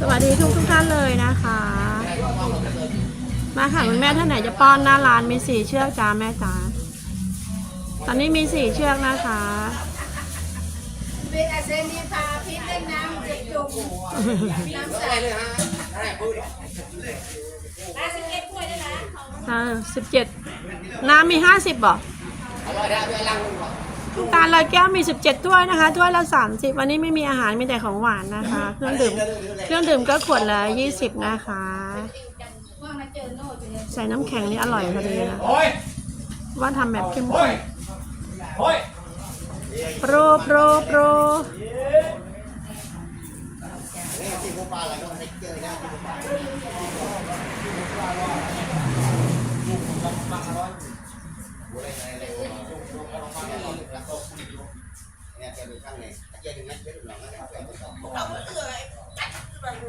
สวัสดีทุกทุกท่านเลยนะคะ มาค่ะคุณแม่ท่านไหนจะป้อนหน้าร้านมีสี่เชือกจ้าแม่จ๋าตอนนี้มีสี่เชือกนะคะ เป็นอาเซนีพาพิษเล่นน้ำเจ็บจุกน้ำแล้วใสอะไรเลยฮะได้พูดอาสิบเอ็ดถ้วยได้แล้วอ่าสิบเจ็ดน้ำมีห้าสิบบ่อร่อยได้ด้วยลังนึงก่อนทุกการลอยแก้วมีสิบเจ็ดถ้วยนะคะ ถ้วยละสามสิบวันนี้ไม่มีอาหาร มีแต่ของหวานนะคะ เครื่องดื่ม เครื่องดื่มก็ขวดละยี่สิบนะคะว่ามาเจอโน่จะเนี่ยใส่น้ำแข็งนี่อร่อยพอดีนะโอ้ยว่าทำแบบเข้มโอ้ข้ยน โปรโปรโปรนี่ที่ผมปลาอะไรก็ให้เจอนะที่ผมปลาเนี่ยแกเป็นข้างในแกเป็นนักเป็นหลังนะนสองเราไม่เอ่ย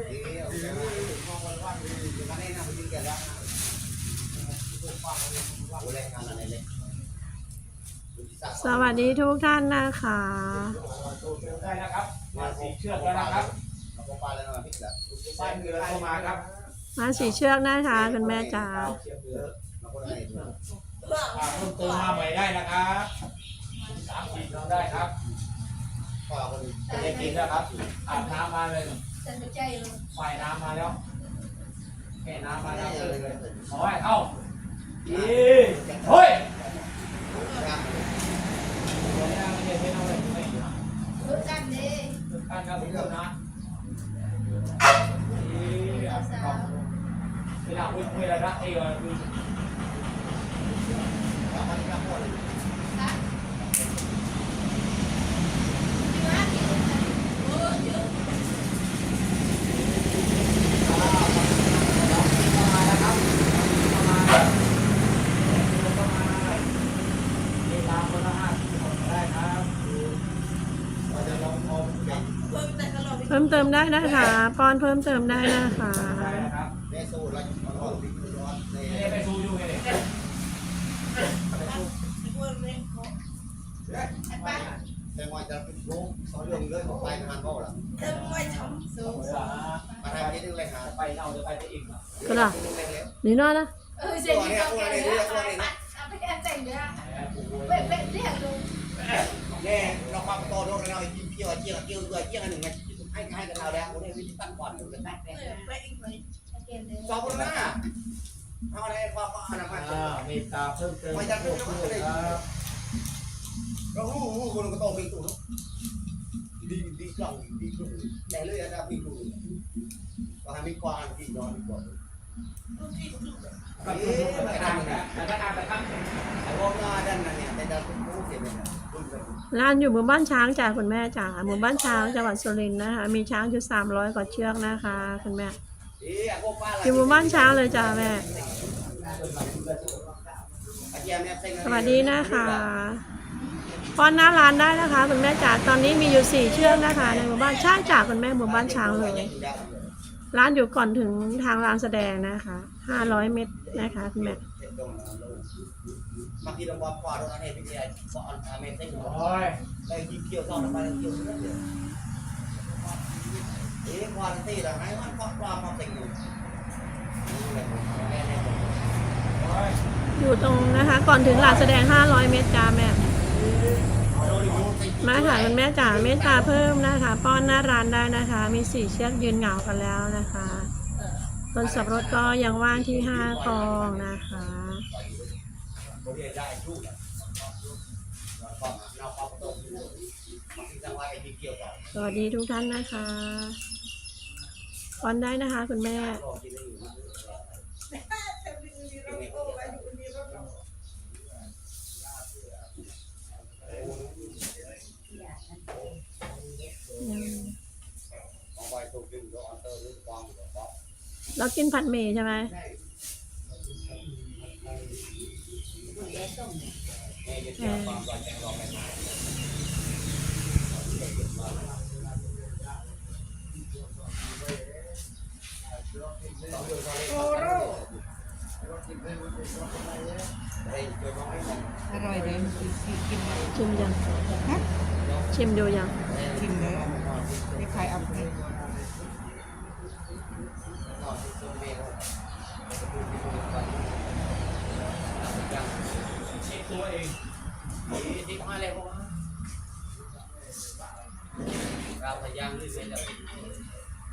เดี๋ยวแกมาดูว่าวันวันอยู่กันได้นะพี่แกแล้วโอ้ยงานอะไรเลย สวัสดีทุกท่านนะคะได้นะครับมาสี่เชือกแล้วนะครับเราปลาแล้วนะพี่ละป้ายเรือเข้ามาครับมาสี่เชือกนะคะคุณแม่จ๋าเราก็ได้อ่าเพิ่มเติมมาใหม่ได้นะครับสามสี่เราได้ครับปลาคนจะได้กินแล้วครับอาบน้ำมาเลยฉันจะใจเลยไฟน้ำมาแล้วแก่น้ำมาแล้วเลยขอให้เข้าอีเฮ้ย ตัวนี้ไม่ใช่เป็นอะไรไม่อยู่ รู้กันดิ ทุกท่านครับทุกคนนะเวลาคุยคุยแล้วนะไอ้เออคือ นะมาดิโอ้เยอะ มีตามคนละห้าสิบได้ครับเราจะลองเอาอย่าง เพิ่มแต่ตลอด เพิ่มเติมได้นะคะป้อนเพิ่มเติมได้นะคะได้นะครับแม่สู้แล้วร้อนร้อนร้อนเลไม่ได้ยไปสู้อยู่ไงเนี่ยแต่ว่าจะเป็นลูกสองเรื่องเลยของไปงานพ่อละเติมไว้ทำสูงมาทำนี้นึงเลยหาไปเอาจะไปได้อีกเหรอก็ล่ะนึงเลยแล้วนี่น้อยนะเออเสร็จแล้วแกเนี่ยเอาไปแอนแต่งเนี่ยเป๊ะเป๊ะเรียกดูแน่เราความโตโดนเราไอ้เกี่ยวเกี่ยวเกี่ยวเกี่ยวเกี่ยวหนึ่งไง ให้ให้กันเราแล้วโอ้ยวิธีตั้งก่อนอยู่กันได้เออเป๊ะอีกเลยเกณฑ์เลยสองคนหน้าเอาอะไรความก็อันนั้นมาอ่ามีตาเพิ่มเติมไม่จะเป็นคก็ได้รับเราหูหูคนก็โตไปตู้ดีดีกล่องดีกลุ่มแต่เลยนะพี่กลุ่มก็ให้มีกวางที่นอนดีกว่าก็คือไปทำแต่แต่ถ้าการไปตั้งไอ้พวกงาดันนั่นเนี่ยแต่ดันเป็นผู้เสียเป็นคุณเป็น ร้านอยู่หมู่บ้านช้างจ้าคุณแม่จ๋าหมู่บ้านช้างจังหวัดสุรินทร์นะคะ มีช้างอยู่สามร้อยกว่าเชือกนะคะคุณแม่อยู่หมู่บ้านช้างเลยจ้าแม่ สวัสดีนะคะป้อนหน้าร้านได้นะคะคุณแม่จ๋าตอนนี้มีอยู่สี่เชือกนะคะ ในหมู่บ้านใช่จ้าคุณแม่หมู่บ้านช้างเลย ร้านอยู่ก่อนถึงทางรางแสดงนะคะห้าร้อยเมตรนะคะคุณแม่ บางทีเราบอกกว่าเราให้พี่ใหญ่ก็อันอเมซิ่งโอ้ยได้ยิงเกี่ยวต่อมาเกี่ยวเรื่อยเอ๊ะควานตีเราให้มันก็ความมาสิ่งอยู่นี่แหละแม่เนี่ยโอ้ยอยู่ตรงนะคะ ก่อนถึงลานแสดง 500 เมตรจ้าแม่มาค่ะคุณแม่จ๋าเมตตาเพิ่มนะคะ ป้อนหน้าร้านได้นะคะ มีสี่เชือกยืนเหงากันแล้วนะคะต้นสับปะรดก็ยังว่างที่ห้ากองนะคะ บริเวณได้ชู้เราความเราความตกบางทีจังหวะสวัสดีทุกท่านนะคะวันได้นะคะ คุณแม่เรากินผัดหมี่ใช่ไหมแม่จะเชื่อความรอยแจงรอไปมาโอโร่เฮ้ยช่วยมให้หน่ อยอร่อยเลยกินกินชิมยังชิมดูยังกินเลยไม่ใครเอาไป นอนที่ซุ้มเมฆจะพูดที่พูดกันยัง เช็ค ตัวเองนี่ที่มาเลยพวกเราพยายามที่จะ